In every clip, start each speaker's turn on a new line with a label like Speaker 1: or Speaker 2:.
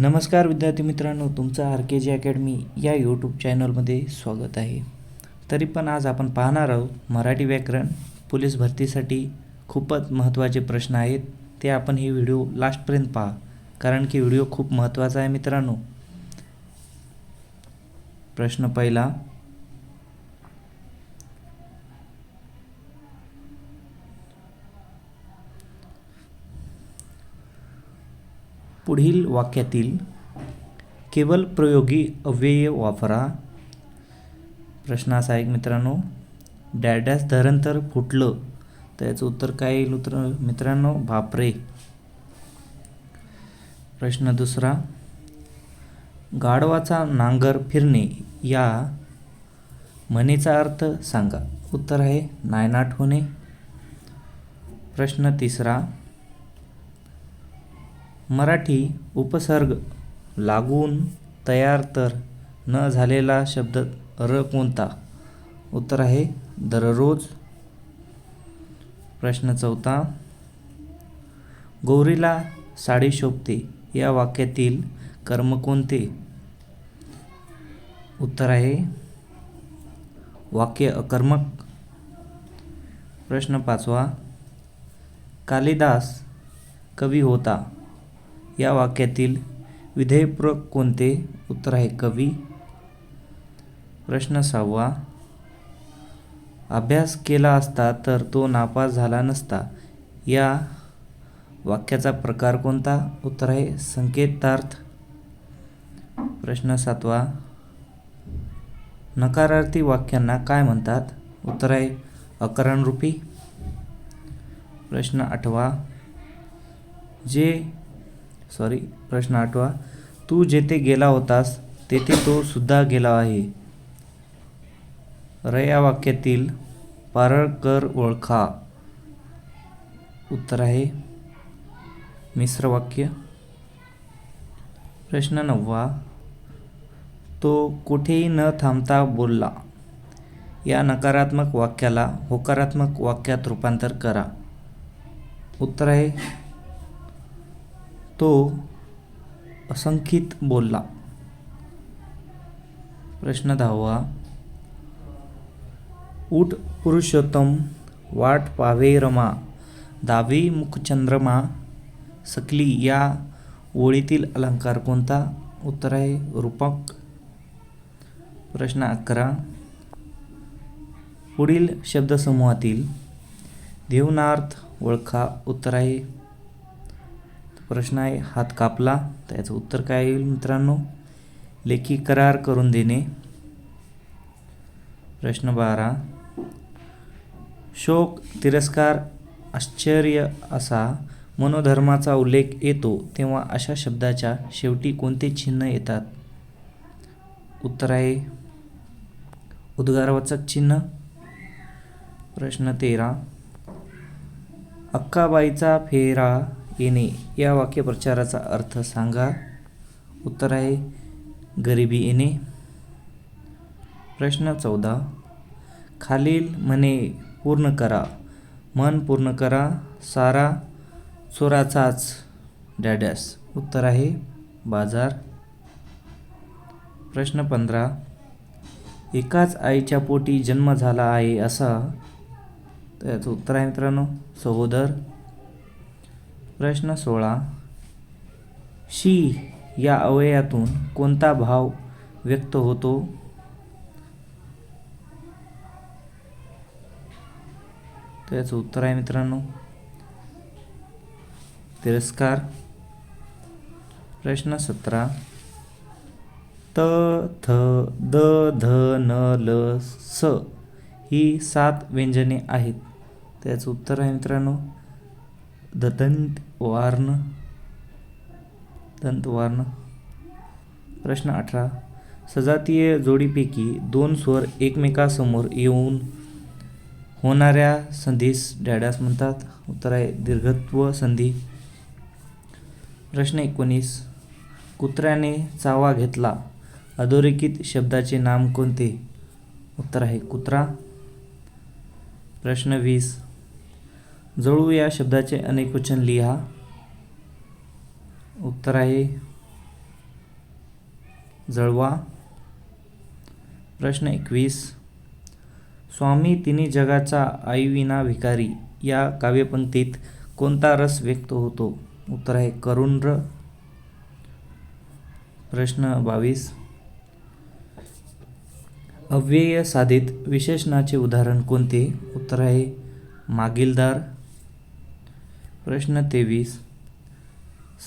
Speaker 1: नमस्कार विद्यार्थी मित्रांनो तुमचं आर के जी अकॅडमी या यूट्यूब चॅनलमध्ये स्वागत आहे. तरी पण आज आपण पाहणार आहोत मराठी व्याकरण पोलीस भरतीसाठी खूपच महत्त्वाचे प्रश्न आहेत. ते आपण हे व्हिडिओ लास्टपर्यंत पहा कारण की व्हिडिओ खूप महत्त्वाचा आहे मित्रांनो. प्रश्न पहिला पुढील वाक्यातील केवळ प्रयोगी अव्यय वापरा. प्रश्न असा आहे मित्रांनो डॅडॅस धरण तर फुटलं तर याचं उत्तर काय येईल? उत्तर मित्रांनो बापरे. प्रश्न दुसरा गाढवाचा नांगर फिरणे या म्हणीचा अर्थ सांगा. उत्तर आहे नायनाट होणे. प्रश्न तिसरा मराठी उपसर्ग लागून तयार तर न झालेला शब्द र कोणता? उत्तर आहे दररोज. प्रश्न चौथा. गौरीला साडी शोभते या वाक्यातील कर्म कोणते? उत्तर आहे वाक्य अकर्मक. प्रश्न पाचवा. कालिदास कवी होता? या वाक्यातील विधेयपूरक कोणते उत्तर आहे? कवी प्रश्न सहावा अभ्यास केला असता तर तो नापास झाला नसता. या वाक्याचा प्रकार कोणता? उत्तर आहे संकेतार्थ. प्रश्न सातवा नकारार्थी वाक्यांना काय म्हणतात? उत्तर आहे अकरणरूपी. प्रश्न आठवा जे सॉरी प्रश्न आठवा. तू जेथे गेला होतास तेथे तो सुद्धा गेला आहे. र या वाक्यातील पारळकर ओळखा. उत्तर आहे मिश्र वाक्य प्रश्न नववा. तो कुठेही न थांबता बोलला. या नकारात्मक वाक्याला होकारात्मक वाक्यात रूपांतर करा. उत्तर आहे तो असंख्यित बोलला. प्रश्न दहावा. उठ पुरुषोत्तम वाट पावे रमा दावी मुखचंद्रमा सकली या ओळीतील अलंकार कोणता? उत्तर आहे रूपक. प्रश्न अकरा. पुढील शब्दसमूहातील देवनार्थ ओळखा. उत्तर आहे प्रश्न आहे हात कापला तर याचं उत्तर काय येईल मित्रांनो? लेखी करार करून देणे. प्रश्न बारा. शोक तिरस्कार आश्चर्य असा मनोधर्माचा उल्लेख येतो तेव्हा अशा शब्दाच्या शेवटी कोणते चिन्ह येतात? उत्तर आहे उद्गारवाचक चिन्ह. प्रश्न तेरा. अक्काबाईचा फेरा येणे. या वाक्यप्रचाराचा अर्थ सांगा. उत्तर आहे गरिबी येणे. प्रश्न चौदा. खालील मने पूर्ण करा. मन पूर्ण करा. सारा चोराचाच. डॅडॅस. उत्तर आहे बाजार. प्रश्न पंधरा. एकाच आईच्या पोटी जन्म झाला आहे असा. तर याचं उत्तर आहे मित्रांनो सहोदर. प्रश्न सोळा. शी या अवयातून कोणता भाव व्यक्त होतो? तर याचं उत्तर आहे मित्रांनो तिरस्कार. प्रश्न सतरा. त थ द ध न ल स ही सात व्यंजने आहेत. त्याचं उत्तर आहे मित्रांनो दंत दंतवार्न दंतवार्ण प्रश्न अठरा. सजातीय जोडीपैकी दोन स्वर एकमेकासमोर येऊन होणाऱ्या संधीस डॅडॅस म्हणतात. उत्तर आहे दीर्घत्व संधी. प्रश्न एकोणीस. कुत्र्याने चावा घेतला. अधोरेखित शब्दाचे नाम कोणते? उत्तर आहे कुत्रा. प्रश्न वीस. जळू या शब्दाचे अनेक वचन लिहा. उत्तर आहे जळवा. प्रश्न एकवीस. स्वामी तिन्ही जगाचा आईविना भिकारी. या काव्यपंक्तीत कोणता रस व्यक्त होतो? उत्तर आहे करुण्र. प्रश्न बावीस. अव्यय साधित विशेषणाचे उदाहरण कोणते? उत्तर आहे मागीलदार. प्रश्न तेवीस.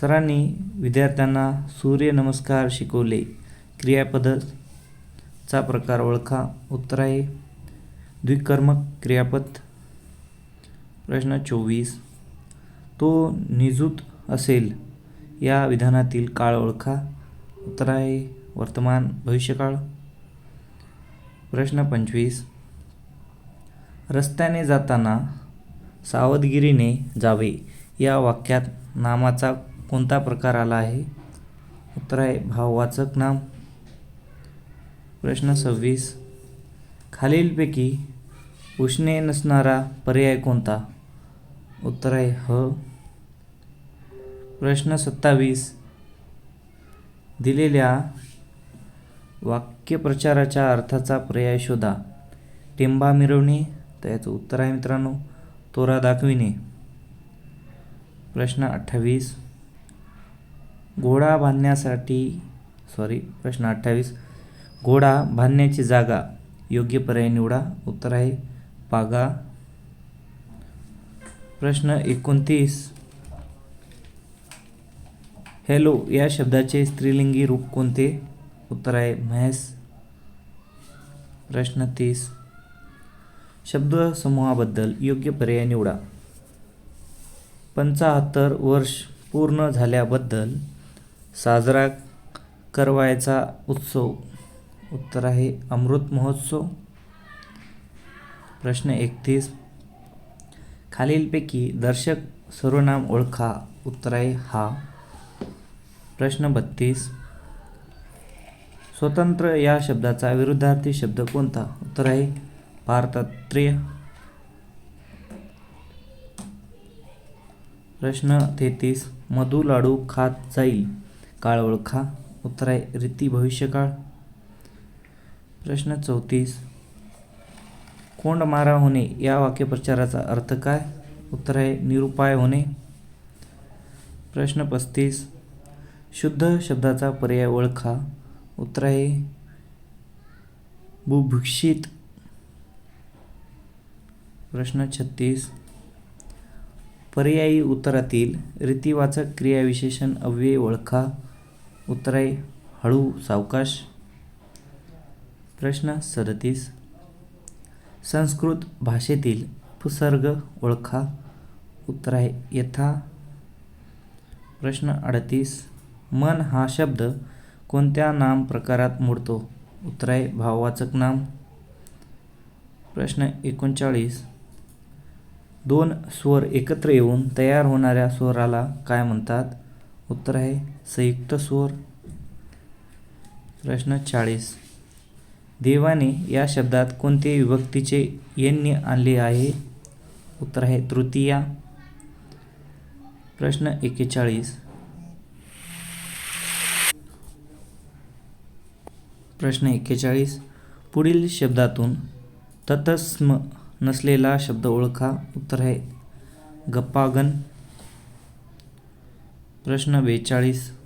Speaker 1: सरांनी विद्यार्थ्यांना सूर्यनमस्कार शिकवले. क्रियापदचा प्रकार ओळखा. उत्तर आहे द्विकर्मक क्रियापद. प्रश्न चोवीस. तो निजूत असेल या विधानातील काळ ओळखा. उत्तर आहे वर्तमान भविष्यकाळ. प्रश्न पंचवीस. रस्त्याने जाताना सावधगिरीने जावे. या वाक्यात नामाचा कोणता प्रकार आला आहे? उत्तर आहे भाववाचक नाम. प्रश्न सव्वीस. खालीलपैकी उष्णे नसणारा पर्याय कोणता? उत्तर आहे ह. प्रश्न सत्तावीस. दिलेल्या वाक्यप्रचाराच्या अर्थाचा पर्याय शोधा. टेंबा मिरवणे तर याचं उत्तर आहे मित्रांनो. तोरा दाखविणे प्रश्न अठ्ठावीस. घोडा बांधण्यासाठी सॉरी प्रश्न अठ्ठावीस. घोडा बांधण्याची जागा योग्य पर्याय निवडा. उत्तर आहे पागा. प्रश्न एकोणतीस. हॅलो या शब्दाचे स्त्रीलिंगी रूप कोणते? उत्तर आहे म्हैस प्रश्न तीस. शब्दसमूहाबद्दल योग्य पर्याय निवडा. पंचाहत्तर वर्ष पूर्ण झाल्याबद्दल साजरा करवायचा उत्सव. उत्तर आहे अमृत महोत्सव. प्रश्न एकतीस. खालीलपैकी दर्शक सर्वनाम ओळखा. उत्तर आहे हा. प्रश्न बत्तीस. स्वतंत्र या शब्दाचा विरुद्धार्थी शब्द कोणता? उत्तर आहे पारतत्र्य प्रश्न तेहतीस. मधु लाडू खात जाईल. काळ ओळखा. उत्तर आहे रीती भविष्यकाळ. प्रश्न चौतीस. कोंड मारा होणे या वाक्यप्रचाराचा अर्थ काय? उत्तर आहे निरुपाय होणे. प्रश्न पस्तीस. शुद्ध शब्दाचा पर्याय ओळखा. उत्तर आहे बुभुक्षित प्रश्न छत्तीस. पर्यायी उत्तरातील रीतिवाचक क्रियाविशेषण अव्यय ओळखा. उत्तराय हळू सावकाश. प्रश्न सदतीस. संस्कृत भाषेतील उपसर्ग ओळखा. उत्तर आहे यथा. प्रश्न अडतीस. मन हा शब्द कोणत्या नाम प्रकारात मोडतो? उत्तराय भाववाचक नाम. प्रश्न एकोणचाळीस. दोन स्वर एकत्र येऊन तयार होणाऱ्या स्वराला काय म्हणतात? उत्तर आहे संयुक्त स्वर. प्रश्न चाळीस. देवाने या शब्दात कोणते विभक्तीचे यज्ञ आणले आहे? उत्तर आहे तृतीया. प्रश्न एक्केचाळीस प्रश्न एक्केचाळीस पुढील शब्दातून ततस्म नसलेला शब्द ओळखा. उत्तर आहे गप्पागन. प्रश्न बेचाळीस.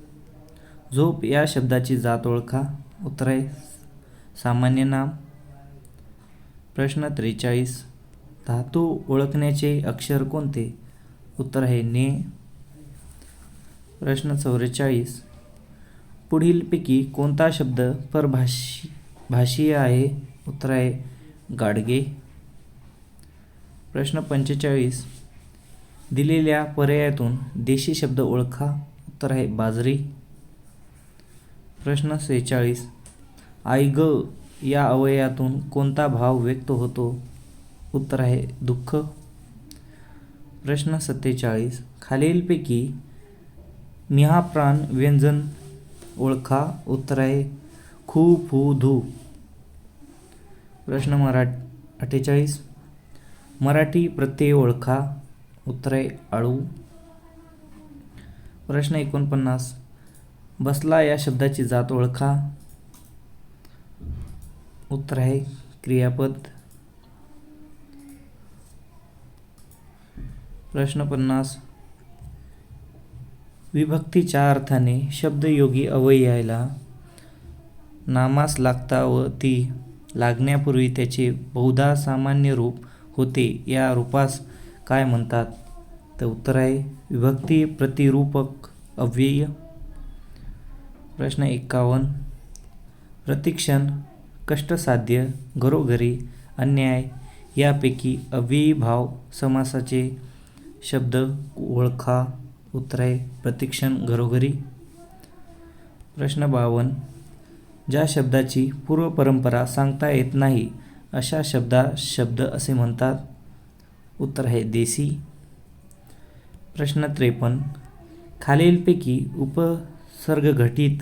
Speaker 1: झोप या शब्दाची जात ओळखा. उत्तर आहे सामान्य नाम. प्रश्न त्रेचाळीस. धातू ओळखण्याचे अक्षर कोणते? उत्तर आहे ने. प्रश्न चौवेचाळीस. पुढीलपैकी कोणता शब्द परभाषी भाषीय आहे? उत्तर आहे गाडगे. प्रश्न पंचेचाळीस. दिलेल्या पर्यायातून देशी शब्द ओळखा. उत्तर आहे बाजरी. प्रश्न सेहेचाळीस. आई ग या अवययातून कोणता भाव व्यक्त होतो? उत्तर आहे दुःख. प्रश्न सत्तेचाळीस. खालीलपैकी निहाप्राण व्यंजन ओळखा. उत्तर आहे खू फू धू. प्रश्न मरा अठ्ठेचाळीस. मराठी प्रत्यय ओळखा उत्तर आळू. प्रश्न एकोणपन्नास. बसला या शब्दाची जात ओळखा. उत्तर आहे क्रियापद. प्रश्न पन्नास. विभक्तीच्या अर्थाने शब्दयोगी अवययाला नामास लागता व ती लागण्यापूर्वी त्याचे बहुधा सामान्य रूप होते. या रूपास काय म्हणतात? तर उत्तर आहे विभक्ती प्रतिरूपक अव्यय. प्रश्न एक्कावन्न. प्रतिक्षण कष्टसाध्य घरोघरी अन्याय यापैकी अव्ययी भाव समासाचे शब्द ओळखा. उत्तर आहे प्रतिक्षण घरोघरी. प्रश्न बावन्न. ज्या शब्दाची पूर्वपरंपरा सांगता येत नाही अशा शब्दा शब्द असे म्हणतात. उत्तर आहे देसी. प्रश्न त्रेपन्न. खालीलपैकी उपसर्गघटित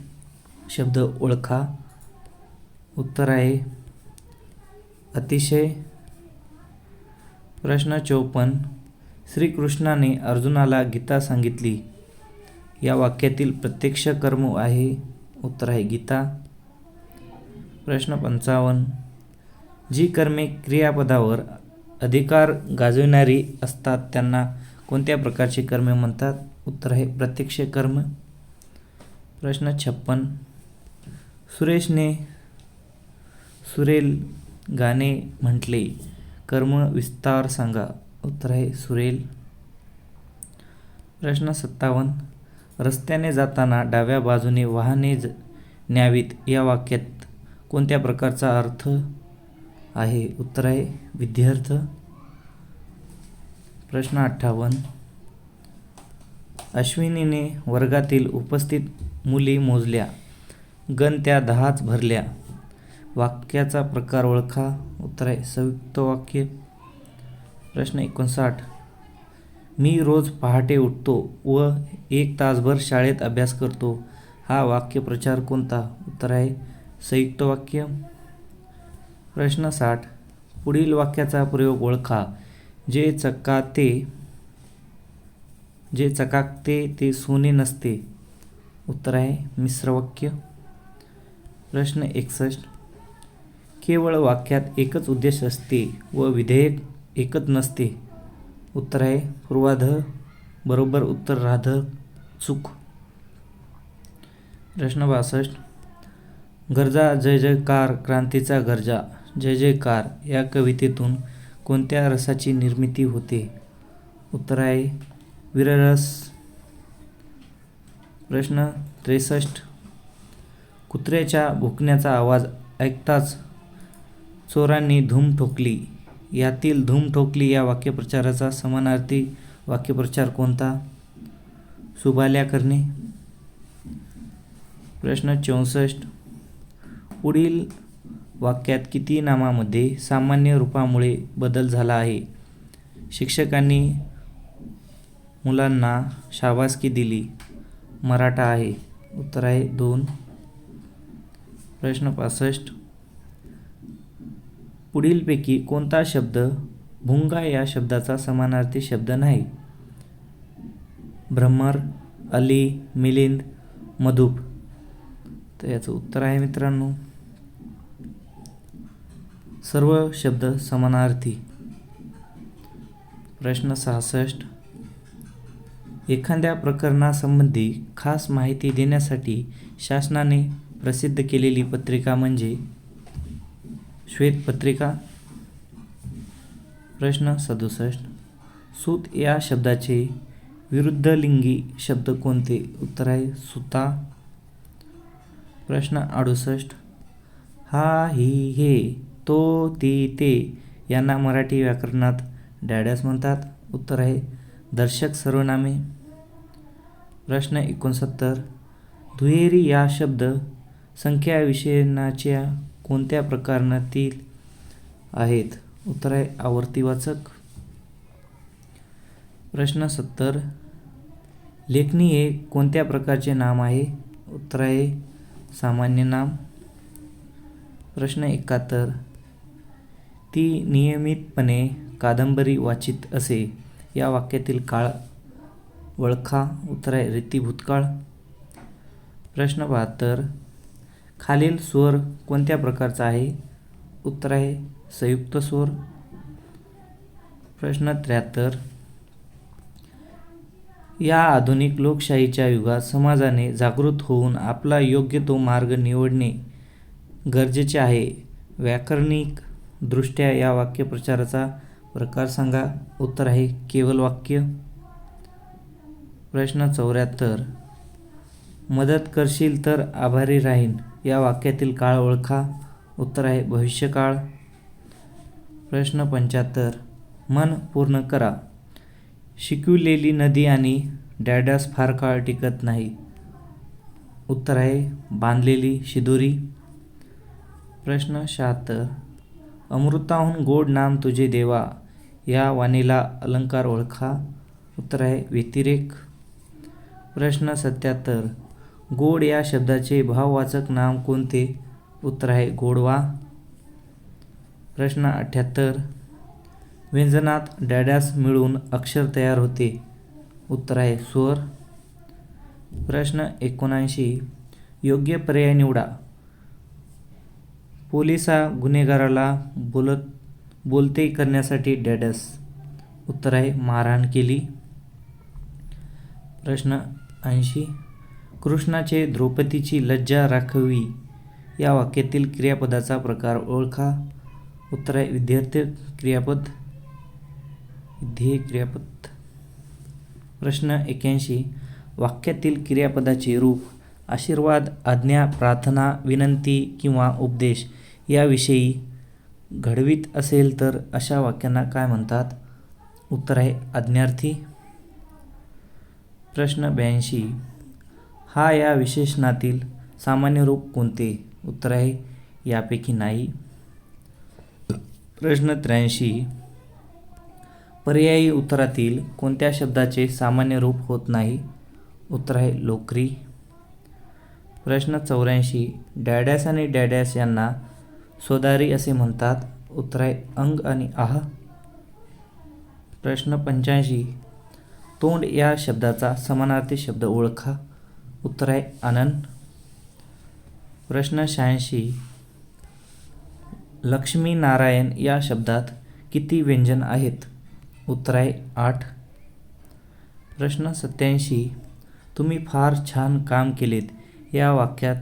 Speaker 1: शब्द ओळखा. उत्तर आहे अतिशय. प्रश्न चौपन्न. श्रीकृष्णाने अर्जुनाला गीता सांगितली. या वाक्यातील प्रत्यक्ष कर्म आहे. उत्तर आहे गीता. प्रश्न पंचावन्न. जी कर्मे क्रियापदावर अधिकार गाजविणारी असतात त्यांना कोणत्या प्रकारची कर्मे म्हणतात? उत्तर आहे प्रत्यक्ष कर्म. प्रश्न छप्पन. सुरेशने सुरेल गाणे म्हटले कर्म विस्तार सांगा. उत्तर आहे सुरेल. प्रश्न सत्तावन्न. रस्त्याने जाताना डाव्या बाजूने वाहने ज न्यावीत. या वाक्यात कोणत्या प्रकारचा अर्थ? आहे. उत्तर आहे विद्यार्थ प्रश्न अठ्ठावन्न. अश्विनीने वर्गातील उपस्थित मुली मोजल्या. गण त्या दहाच भरल्या. वाक्याचा प्रकार ओळखा. उत्तर आहे संयुक्त वाक्य. प्रश्न एकोणसाठ. मी रोज पहाटे उठतो व एक तासभर शाळेत अभ्यास करतो. हा वाक्यप्रचार कोणता? उत्तर आहे संयुक्त वाक्य. प्रश्न साठ. पुढील वाक्याचा प्रयोग ओळखा. जे चकाते जे चकाकते ते सोने नसते. उत्तर आहे मिश्र वाक्य प्रश्न एकसष्ट. केवळ वाक्यात एकच उद्देश असते व विधेयक एकच नसते. उत्तर आहे पूर्वाध बरोबर उत्तर राध चूक. प्रश्न बासष्ट. गरजा जय जयकार क्रांतीचा गरजा. जय जयकार या कवितेतून कोणत्या रसाची निर्मिती होते? उत्तर आहे वीररस. प्रश्न त्रेसष्ट. कुत्र्याच्या भुकण्याचा आवाज ऐकताच चोरांनी धूम ठोकली. यातील धूम ठोकली या वाक्यप्रचाराचा समानार्थी वाक्यप्रचार कोणता? सुबाल्या करणे. प्रश्न चौसष्ट. पुढील वाक्यात किती नामामध्ये सामान्य रूपामुळे बदल झाला आहे? शिक्षकांनी मुलांना शाबासकी दिली. मराठा आहे. उत्तर आहे दोन. प्रश्न पासष्ट. पुढीलपैकी कोणता शब्द भुंगा या शब्दाचा समानार्थी शब्द नाही? भ्रमर अली मिलिंद मधुप. तर याचं उत्तर आहे मित्रांनो. सर्व शब्द समानार्थी. प्रश्न सहासष्ट. एखाद्या प्रकरणासंबंधी खास माहिती देण्यासाठी शासनाने प्रसिद्ध केलेली पत्रिका म्हणजे श्वेतपत्रिका प्रश्न सदुसष्ट. सूत या शब्दाचे विरुद्ध लिंगी शब्द कोणते? उत्तर आहे सुता. प्रश्न अडुसष्ट. हा ही हे. तो ती ते यांना मराठी व्याकरणात डॅडॅस म्हणतात. उत्तर आहे दर्शक सर्वनामे. प्रश्न एकोणसत्तर. दुहेरी या शब्द संख्या विशेषणाच्या कोणत्या प्रकारातील आहेत? उत्तर आहे आवर्तीवाचक प्रश्न सत्तर. लेखणी हे कोणत्या प्रकारचे नाम आहे? उत्तर आहे सामान्य नाम. प्रश्न एकाहत्तर. ती नियमितपणे कादंबरी वाचित असे. या वाक्यातील काळ ओळखा उत्तर आहे रीती भूतकाळ. प्रश्न बहात्तर. खालील स्वर कोणत्या प्रकारचा आहे? उत्तर आहे संयुक्त स्वर. प्रश्न त्र्याहत्तर. या आधुनिक लोकशाहीच्या युगात समाजाने जागृत होऊन आपला योग्य तो मार्ग निवडणे गरजेचे आहे. व्याकरणिक दृष्ट्या या वाक्यप्रचाराचा प्रकार सांगा. उत्तर आहे केवल वाक्य. प्रश्न चौऱ्याहत्तर. मदत करशील तर आभारी राहीन. या वाक्यातील काळ ओळखा. उत्तर आहे भविष्यकाळ. प्रश्न पंच्याहत्तर. मन पूर्ण करा. शिकविलेली नदी आणि डॅडॅस फार काळ टिकत नाही. उत्तर आहे बांधलेली शिदोरी. प्रश्न शहात्तर. अमृताहून गोड नाम तुझे देवा या वाणीला अलंकार ओळखा उत्तर आहे व्यतिरेक. प्रश्न सत्याहत्तर. गोड या शब्दाचे भाववाचक नाम कोणते? उत्तर आहे गोडवा. प्रश्न अठ्ठ्याहत्तर व्यंजनात डॅडॅस मिळून अक्षर तयार होते उत्तर आहे स्वर. प्रश्न एकोणऐंशी. योग्य पर्याय निवडा. पोलिसा गुन्हेगाराला बोलत बोलते करण्यासाठी डॅडस. उत्तर आहे मारहाण केली. प्रश्न ऐंशी. कृष्णाचे द्रौपदीची लज्जा राखवी या वाक्यातील क्रियापदाचा प्रकार ओळखा. उत्तर आहे विद्यार्थी क्रियापद. ध्येय क्रियापद. प्रश्न एक्याऐंशी वाक्यातील क्रियापदाचे रूप आशीर्वाद आज्ञा प्रार्थना विनंती किंवा उपदेश याविषयी घडवीत असेल तर अशा वाक्यांना काय म्हणतात? उत्तर आहे आज्ञार्थी. प्रश्न ब्याऐंशी. हा या विशेषणातील सामान्य रूप कोणते? उत्तर आहे यापैकी नाही. प्रश्न त्र्याऐंशी. पर्यायी उत्तरातील कोणत्या शब्दाचे सामान्य रूप होत नाही? उत्तर आहे लोकरी. प्रश्न चौऱ्याऐंशी. डॅडॅस आणि डॅडॅस यांना सोदारी असे म्हणतात उतराय अंग आणि आह. प्रश्न पंच्याऐंशी. तोंड या शब्दाचा समानार्थी शब्द ओळखा. उत्तराय आनंद प्रश्न शहाऐंशी. लक्ष्मीनारायण या शब्दात किती व्यंजन आहेत? उत्तराय आठ. प्रश्न सत्याऐंशी. तुम्ही फार छान काम केलेत. या वाक्यात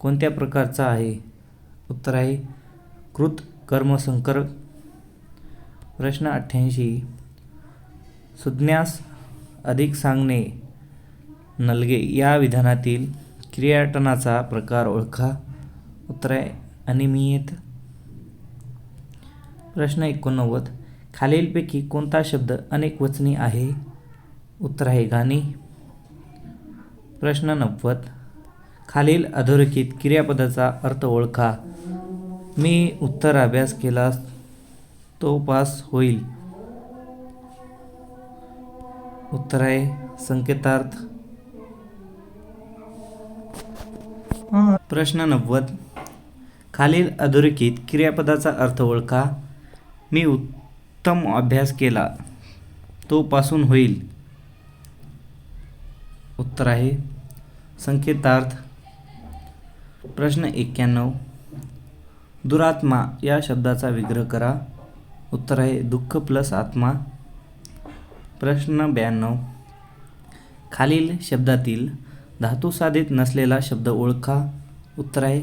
Speaker 1: कोणत्या प्रकारचा आहे? उत्तर आहे कृत कर्मसंकर प्रश्न अठ्ठ्याऐंशी. सुज्ञास अधिक सांगणे नलगे या विधानातील क्रियाटनाचा प्रकार ओळखा. उत्तर आहे अनियमित प्रश्न एकोणनव्वद. खालीलपैकी कोणता शब्द अनेक वचनी आहे? उत्तर आहे गाणी. प्रश्न नव्वद. खालील अधोरेखित क्रियापदाचा अर्थ ओळखा. मी उत्तर अभ्यास केलास तो पास होईल. उत्तर आहे संकेतार्थ. प्रश्न नव्वद. खालील अधोरेखित क्रियापदाचा अर्थ ओळखा. मी उत्तम अभ्यास केला तो पासून होईल. उत्तर आहे संकेतार्थ. प्रश्न एक्क्याण्णव. दुरात्मा या शब्दाचा विग्रह करा. उत्तर आहे दुःख प्लस आत्मा. प्रश्न ब्याण्णव. खालील शब्दातील धातू साधित नसलेला शब्द ओळखा. उत्तर आहे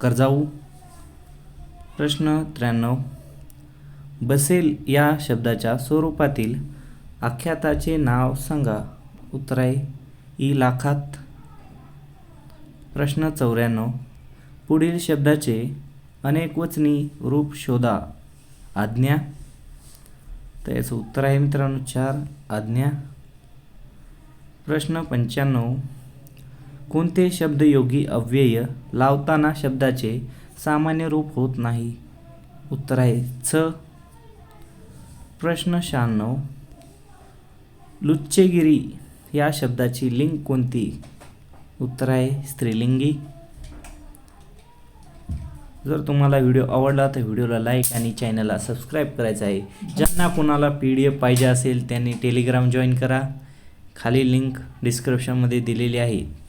Speaker 1: कर्जाऊ. प्रश्न त्र्याण्णव. बसेल या शब्दाच्या स्वरूपातील आख्याताचे नाव सांगा. उत्तर आहे ई लाखात. प्रश्न चौऱ्याण्णव. पुढील शब्दाचे अनेकवचनी रूप शोधा. आज्ञा. तर याचं उत्तर आहे मित्रांनो चार. आज्ञा. प्रश्न पंच्याण्णव. कोणते शब्दयोगी अव्यय लावताना शब्दाचे सामान्य रूप होत नाही? उत्तर आहे छ प्रश्न शहाण्णव. लुच्चेगिरी या शब्दाची लिंग कोणती? उत्तर आहे स्त्रीलिंगी. जर तुम्हाला व्हिडिओ आवडला तर व्हिडिओला लाईक आणि चॅनलला सबस्क्राईब करायचं आहे. ज्यांना कोणाला पी डी एफ पाहिजे असेल त्यांनी टेलिग्राम जॉईन करा. खाली लिंक डिस्क्रिप्शनमध्ये दिलेली आहे.